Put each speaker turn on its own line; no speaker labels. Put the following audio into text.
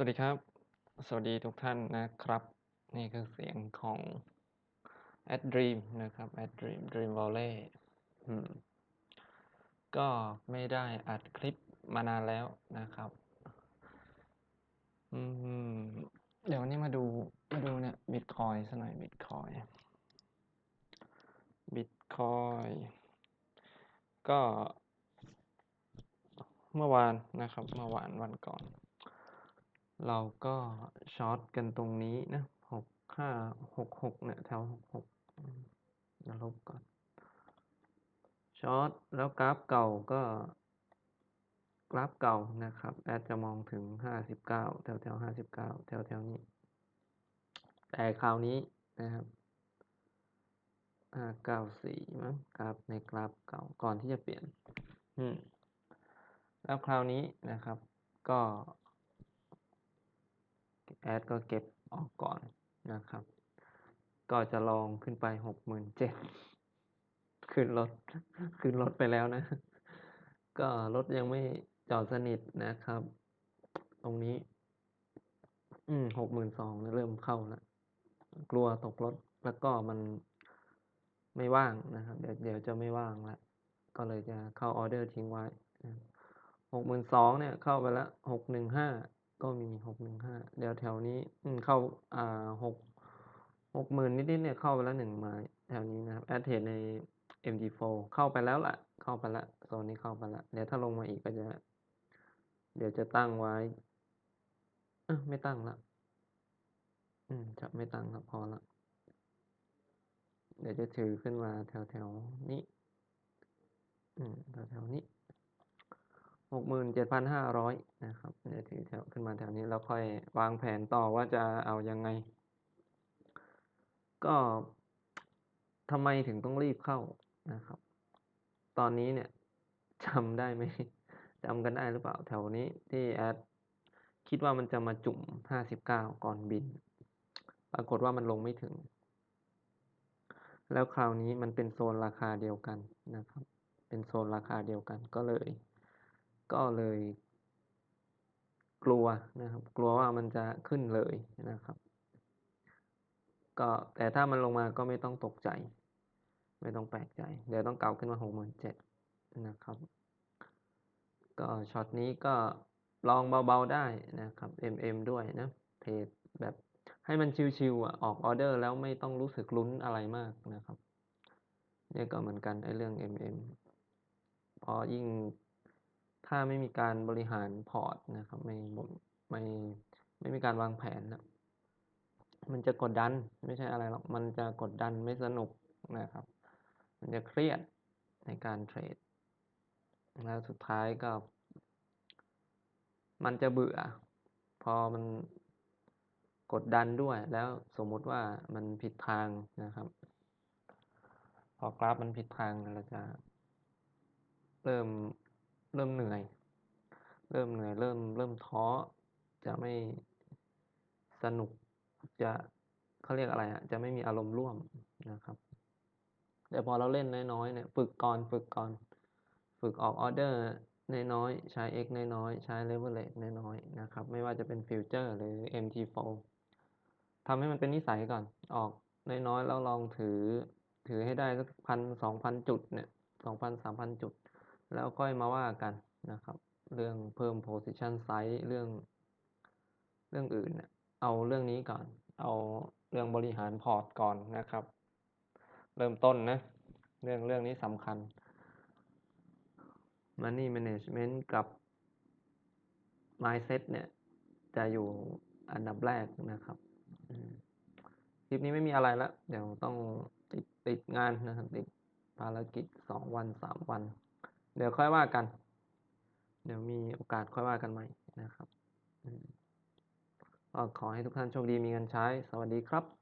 สวัสดีครับ สวัสดีทุกท่านนะครับ นี่คือเสียงของ Ad Dream นะครับ Ad Dream Dream Valley ก็ไม่ได้อัดคลิปมานานแล้วนะครับเดี๋ยววันนี้มาดูมาดูเนี่ยบิตคอยสักหน่อยบิตคอยบิตคอยก็ เมื่อวานนะครับ เมื่อวานวันก่อน เราก็ช็อตกันตรงนี้นะหกห้าหกหกเนี่ยแถวหกหกจะลบก่อนช็อตแล้วกราฟเก่าก็กราฟเก่านะครับ แอดจะมองถึงห้าสิบเก้าแถวแถวห้าสิบเก้าแถวแถวนี้ แต่คราวนี้นะครับห้าเก้าสี่มั้งกราฟในกราฟเก่าก่อนที่จะเปลี่ยน อืม แล้วคราวนี้นะครับ ก็ แอดก็เก็บออกก่อนนะครับ ก็จะลองขึ้นไปหกหมื่นเจ็ดขึ้นรถขึ้นรถไปแล้วนะ ก็รถยังไม่จอดสนิทนะครับ ตรงนี้ อืมหกหมื่นสองเริ่มเข้าแล้วกลัวตกรถแล้วก็มันไม่ว่างนะครับ เดี๋ยวเดี๋ยวจะไม่ว่างแล้วก็เลยจะเข้าออเดอร์ทิ้งไว้หกหมื่นสองเนี่ยเข้าไปแล้วหกหนึ่งห้า ก็มีหกหนึ่งห้าเดี๋ยวแถวนี้ อืมเข้าอ่าหกหกหมื่นนิดๆเนี่ยเข้าไปแล้วหนึ่งไม้แถวนี้นะครับแอดเทนใน MG4 เข้าไปแล้วล่ะเข้าไปล้วโซนนี้เข้าไปล้วเดี๋ยวถ้าลงมาอีกก็จะ เดี๋ยวจะตั้งไว้เออไม่ตั้งละอืมจะไม่ตั้งครับพอละเดี๋ยวจะถือขึ้นมาแถวแถวนี้ อืมแถวแถวนี้ หกหมื่นเจ็ดพันห้าร้อยนะครับเดี๋ยวถือแถวขึ้นมาแถวนี้แล้วค่อยวางแผนต่อว่าจะเอายังไง ก็ทำไมถึงต้องรีบเข้านะครับ ตอนนี้เนี่ยจำได้ไหมจำกันได้หรือเปล่าแถวนี้ที่แอดคิดว่ามันจะมาจุ่มห้าสิบเก้าก่อนบิน ปรากฏว่ามันลงไม่ถึง แล้วคราวนี้มันเป็นโซนราคาเดียวกันนะครับ เป็นโซนราคาเดียวกันก็เลย ก็เลยกลัวนะครับ กลัวว่ามันจะขึ้นเลยนะครับ ก็แต่ถ้ามันลงมาก็ไม่ต้องตกใจ ไม่ต้องแปลกใจ เดี๋ยวต้องเก่าขึ้นมาหกหมื่นเจ็ดนะครับ ก็ช็อตนี้ก็ลองเบาๆได้นะครับ MM ด้วยนะเทรดแบบให้มันชิวๆอะออกออเดอร์แล้วไม่ต้องรู้สึกลุ้นอะไรมากนะครับเนี่ยก็เหมือนกันไอ้เรื่อง MM พอยิ่ง ถ้าไม่มีการบริหารพอร์ตนะครับไม่ไม่ไม่มีการวางแผนนะมันจะกดดันไม่ใช่อะไรหรอกมันจะกดดันไม่สนุกนะครับ มันจะเครียดในการเทรดแล้วสุดท้ายก็มันจะเบื่อ พอมันกดดันด้วย แล้วสมมุติว่ามันผิดทางนะครับ พอกราฟมันผิดทางเราจะเริ่ม เริ่มเหนื่อย เริ่มเหนื่อย เริ่มเริ่มท้อ จะไม่สนุก จะเขาเรียกอะไรอะจะไม่มีอารมณ์ร่วมนะครับ แต่พอเราเล่นน้อยๆเนี่ย ฝึกก่อน ฝึกก่อน ฝึกออกออเดอร์น้อยๆ ใช้ X น้อยๆ ใช้ leverage น้อยๆ นะครับ ไม่ว่าจะเป็นฟิวเจอร์หรือ MT4 ทำให้มันเป็นนิสัยก่อน ออกน้อยๆ แล้วลองถือ ถือให้ได้สักพันสองพันจุดเนี่ยสองพันสามพันจุด แล้วค่อยมาว่ากันนะครับ เรื่องเพิ่ม position size เรื่องเรื่องอื่นเนี่ยเอาเรื่องนี้ก่อน เอาเรื่องบริหารพอร์ตก่อนนะครับ เริ่มต้นนะ เรื่องเรื่องนี้สำคัญ Money Management กับ Mindset เนี่ย จะอยู่อันดับแรกนะครับคลิปนี้ไม่มีอะไรแล้วเดี๋ยวต้องติดติดงานนะครับ ติดภารกิจสองวันสามวัน เดี๋ยวค่อยว่ากัน เดี๋ยวมีโอกาสค่อยว่ากันใหม่นะครับก็ขอให้ทุกท่านโชคดีมีเงินใช้ สวัสดีครับ